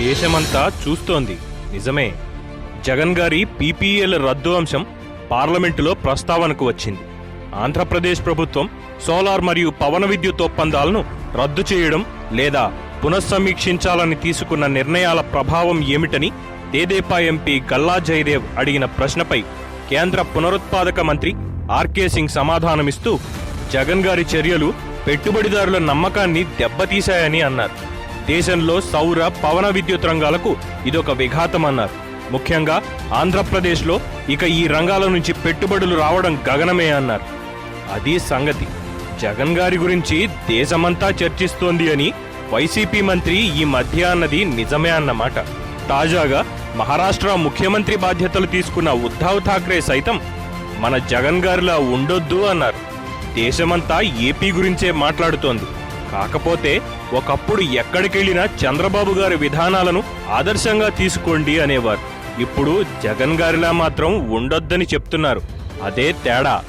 దేశమంతా చూస్తోంది. నిజమే. జగన్ గారి పీపీఎల్ రద్దు అంశం పార్లమెంటులో ప్రస్తావనకు వచ్చింది. ఆంధ్రప్రదేశ్ ప్రభుత్వం సోలార్ మరియు పవన విద్యుత్ ఒప్పందాలను రద్దు చేయడం లేదా పునఃసమీక్షించాలని తీసుకున్న నిర్ణయాల ప్రభావం ఏమిటని తేదేపా ఎంపీ గల్లా జయదేవ్ అడిగిన ప్రశ్నపై కేంద్ర పునరుత్పాదక మంత్రి ఆర్కే సింగ్ సమాధానమిస్తూ జగన్ గారి చర్యలు పెట్టుబడిదారుల నమ్మకాన్ని దెబ్బతీశాయని అన్నారు. దేశంలో సౌర పవన విద్యుత్ రంగాలకు ఇదొక విఘాతమన్నారు. ముఖ్యంగా ఆంధ్రప్రదేశ్లో ఇక ఈ రంగాల నుంచి పెట్టుబడులు రావడం గగనమే అన్నారు. అది సంగతి. జగన్ గారి గురించి దేశమంతా చర్చిస్తోంది అని వైసీపీ మంత్రి ఈ మధ్య అన్నది నిజమే అన్నమాట. తాజాగా మహారాష్ట్ర ముఖ్యమంత్రి బాధ్యతలు తీసుకున్న ఉద్ధవ్ ఠాక్రే సైతం మన జగన్ గారిలా ఉండొద్దు అన్నారు. దేశమంతా ఏపీ గురించే మాట్లాడుతోంది. కాకపోతే ఒకప్పుడు ఎక్కడికెళ్ళినా చంద్రబాబు గారి విధానాలను ఆదర్శంగా తీసుకోండి అనేవారు. ఇప్పుడు జగన్ గారిలా మాత్రం ఉండొద్దని చెప్తున్నారు. అదే తేడా.